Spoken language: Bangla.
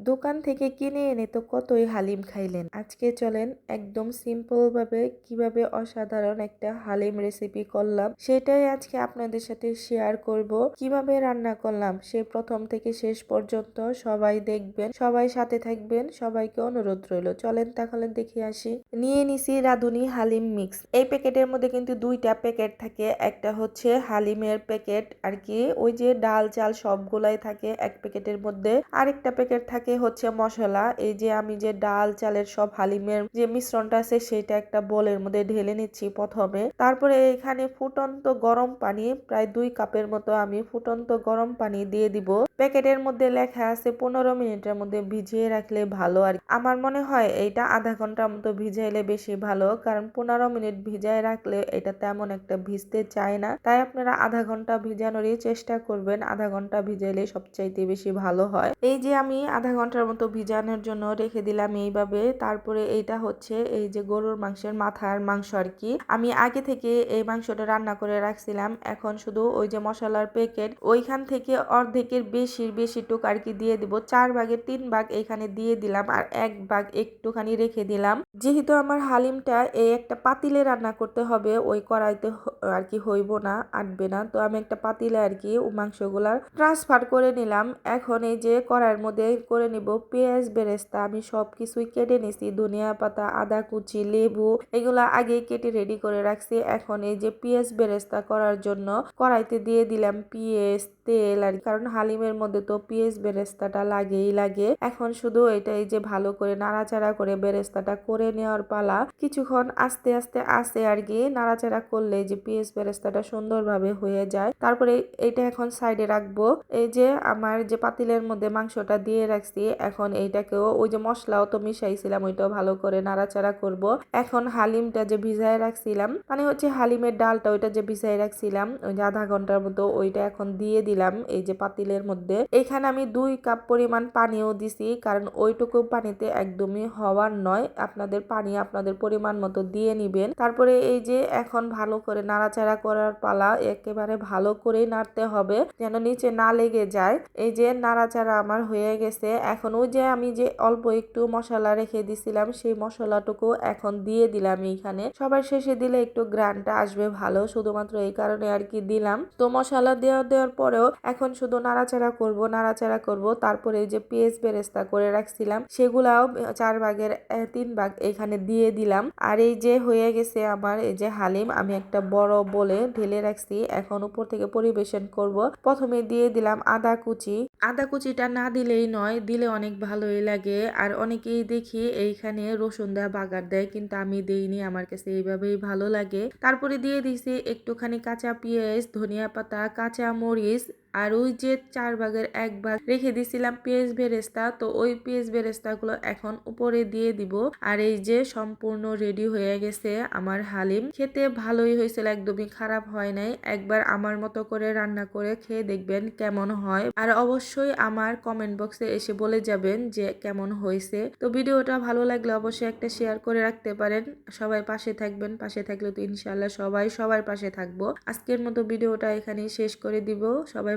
দোকান থেকে কিনে এনে তো কতই হালিম খাইলেন। আজকে চলেন একদম সিম্পল ভাবে কীভাবে অসাধারণ একটা হালিম রেসিপি করলাম। সেটাই আজকে আপনাদের সাথে শেয়ার করব। কীভাবে রান্না করলাম সে প্রথম থেকে শেষ পর্যন্ত সবাই দেখবেন, সবাই সাথে থাকবেন, সবাইকে অনুরোধ রইল। চলেন তাহলে দেখে আসি। নিয়ে নিছি রাঁধুনি হালিম মিক্স এই প্যাকেটের মধ্যে কিন্তু দুইটা প্যাকেট থাকে। একটা হচ্ছে হালিমের প্যাকেট আর কি, ওই যে ডাল চাল সবগুলাই থাকে এক প্যাকেটের মধ্যে। আরেকটা প্যাকেট থাকে হচ্ছে মশলা। এই যে আমি যে ডাল, চালের সব হালিমের যে মিশ্রণটা আছে সেটা একটা বোলের মধ্যে ঢেলে নিচ্ছি প্রথমে। তারপরে এখানে ফুটন্ত গরম পানি, প্রায় দুই কাপের মতো আমি ফুটন্ত গরম পানি দিয়ে দিব। প্যাকেটের মধ্যে লেখা আছে পনেরো মিনিটের মধ্যে ভিজিয়ে রাখলে ভালো আর আমার মনে হয় এইটা আধা ঘণ্টার মতো ভিজাইলে বেশি ভালো, কারণ পনেরো মিনিট ভিজায় রাখলে এটা তেমন একটা ভিজতে চায় না। তাই আপনারা আধা ঘণ্টা ভিজানোরই চেষ্টা করবেন। আধা ঘণ্টা ভিজাইলে সবচাইতে বেশি ভালো হয়। এই যে আমি আধা ঘণ্টার মতো ভিজানোর জন্য রেখে দিলাম এইভাবে। তারপরে এইটা হচ্ছে এই যে গরুর মাংসের মাথার মাংস আর কি। আমি আগে থেকে এই মাংসটা রান্না করে রাখছিলাম। এখন শুধু ওই যে মশলার প্যাকেট ওইখান থেকে অর্ধেকের বেশি বেশি টুক আর কি দিয়ে দিব। চার ভাগের তিন ভাগ এখানে দিয়ে দিলাম আর এক ভাগ একটুখানি রেখে দিলাম। যেহেতু আমার হালিমটা এই একটা পাতিলে রান্না করতে হবে, ওই কড়াইতে আর কি হইব না, আটবে না। তো আমি একটা পাতিলে আর কি ও মাংসগুলা ট্রান্সফার করে নিলাম। এখন এই যে কড়াইয়ের মধ্যে করে নিব, পেঁয়াজ, বেরেস্তা, আমি সব কিছুই কেটে নিছি, ধনিয়া পাতা, আদা কুচি, লেবু, এগুলা আগে কেটে রেডি করে রাখছি। এখন এই যে পেঁয়াজ, বেরেস্তা করার জন্য কড়াইতে দিয়ে দিলাম পেঁয়াজ, তেল আর কারণ হালিমের মধ্যে তো পেঁয়াজ, বেরেস্তাটা লাগেই লাগে। এখন শুধু এটা এই যে ভালো করে নাড়াচাড়া করে বেরেস্তাটা করে নেওয়ার পালা। কিছুক্ষণ আস্তে আস্তে আসে আর কি। নাড়াচাড়া করলে যে পেঁয়াজ, বেরেস্তাটা সুন্দরভাবে হয়ে যায়। তারপরে এটা এখন সাইডে রাখব। এই যে আমার যে পাতিলের মধ্যে মাংসটা দিয়ে রাখছি এখন এইটাকেও ওই যে মশলাও তো মিশাইছিলাম, ওইটাও ভালো করে নাড়াচাড়া করব। এখন হালিমটা যে ভিজায় রাখছিলাম মানে হচ্ছে হালিমের ডালটা ওইটা যে ভিজায় রাখছিলাম, ওই যে আধা ঘণ্টার মতো ওইটা এখন দিয়ে দিলাম, এই যে পাতিলের মধ্যে। এখানে আমি দুই কাপ পরিমাণ পানিও দিছি, কারণ ওইটুকু পানিতে একদমই হওয়ার নয়। আপনাদের পানি আপনাদের পরিমাণ মতো দিয়ে নিবেন। তারপরে এই যে এখন ভালো করে নাড়াচাড়া করার পালা একেবারে ভালো করেই নাড়তে হবে, যেন নিচে না লেগে যায়। এই যে নাড়াচাড়া আমার হয়ে গেছে এখন ওই যে আমি যে অল্প একটু মশলা রেখে দিছিলাম, সেই মশলাটুকু এখন দিয়ে দিলাম এইখানে। সবার শেষে দিলে একটু গ্রানটা আসবে ভালো, শুধুমাত্র এই কারণে আর কি দিলাম। তো মশলা দেওয়া দেওয়ার পরেও এখন শুধু নাড়াচাড়া করব নাড়াচাড়া করব। তারপরে যে পেঁয়াজ বেরেস্তা করে রাখছিলাম, সেগুলাও চার ভাগের তিন ভাগ এখানে দিয়ে দিলাম। আর এই যে হয়ে গেছে আমার এই যে হালিম, আমি একটা বড় বলে ঢেলে রাখছি। এখন উপর থেকে পরিবেশন করব। প্রথমে দিয়ে দিলাম আদা কুচি। আদা কুচিটা না দিলেই নয় দিলে অনেক ভালোই লাগে। আর অনেকেই দেখি এইখানে রসুন দেওয়া বাগার দেয়, কিন্তু আমি দেইনি, আমার কাছে এইভাবেই ভালো লাগে। তারপরে দিয়ে দিছি একটুখানি কাঁচা পেঁয়াজ, ধনিয়া পাতা, কাঁচা মরিচ আর ওই যে চার ভাগের এক ভাগ রেখে দিছিলাম পেঁয়াজ বেরেস্তা তো ওই পেঁয়াজ বেরেস্তাগুলো এখন উপরে দিয়ে দিব। আর এই যে সম্পূর্ণ রেডি হয়ে গেছে আমার হালিম। খেতে ভালোই হয়েছিল, একদমই খারাপ হয় নাই। একবার আমার মতো করে রান্না করে খেয়ে দেখবেন কেমন হয়। আর অবশ্যই আমার কমেন্ট বক্সে এসে বলে যাবেন যে কেমন হয়েছে। তো ভিডিওটা ভালো লাগলে অবশ্যই একটা শেয়ার করে রাখতে পারেন। সবাই পাশে থাকবেন, পাশে থাকলে তো ইনশাল্লাহ সবাই সবার পাশে থাকব। আজকের মতো ভিডিওটা এখানেই শেষ করে দিব। সবাই